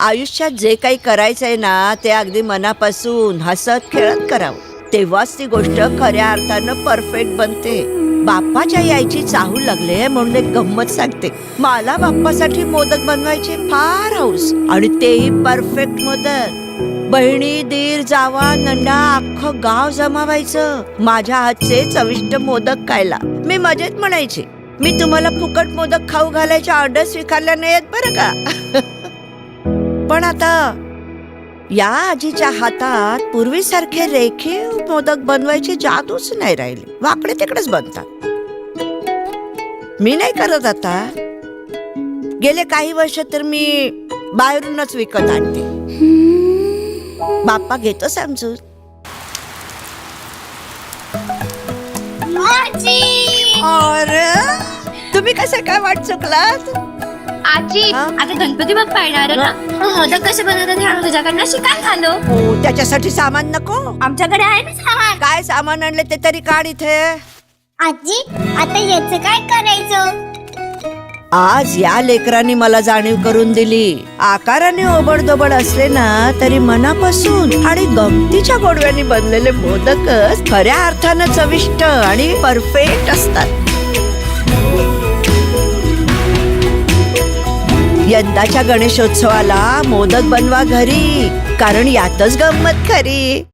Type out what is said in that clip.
आयुष्यात जे काही करायचंय ना ते अगदी मनापासून हसत खेळत करावं. तेव्हाच ती गोष्ट खऱ्या अर्थानं परफेक्ट बनते. बाप्पाच्या यायची चाहूल लागले म्हणून एक गंमत सांगते. मला बाप्पासाठी मोदक बनवायचे फार हौस आणि तेही परफेक्ट मोदक. बहिणी दीर जावा नंडा अख्खं गाव जमावायचं. माझ्या हातचे चविष्ट मोदक खायला. मी मजेत म्हणायचे. मी तुम्हाला फुकट मोदक खाऊ घालायच्या ऑर्डर स्वीकारल्या नाहीत बरं का? पण आता या आजीच्या हातात पूर्वीसारखे रेखीव मोदक बनवायची जादूच नाही राहिली. वाकडे तिकडेच बनतात. मी नाही करत आता. गेले काही वर्ष तर मी बाहेरूनच विकत आणते. बाप्पा घेतो समजून. अरे तुम्ही कसं काय वाट चुकलात? आजी हा? आता गणपती बाप्पा येणार आहे ना? मग मोदक कसे बनवतात हे आम्ही तुझ्याकडनं शिकाय झालो हो त्याच्यासाठी सामान नको. आमच्याकडे आहे ना सामान. काय सामान आणले ते तरी काढ इथे. आजी आता याच काय करायचं? आज या लेकरांनी मला जाणीव करून दिली. आकाराने ओबडदोबड असले ना तरी मनापासून आणि गमतीच्या गोडव्याने बनलेले मोदकच खऱ्या अर्थानं चविष्ट आणि परफेक्ट असतात. यंदाच्या गणेशोत्सवाला मोदक बनवा घरी कारण यातच गंमत खरी.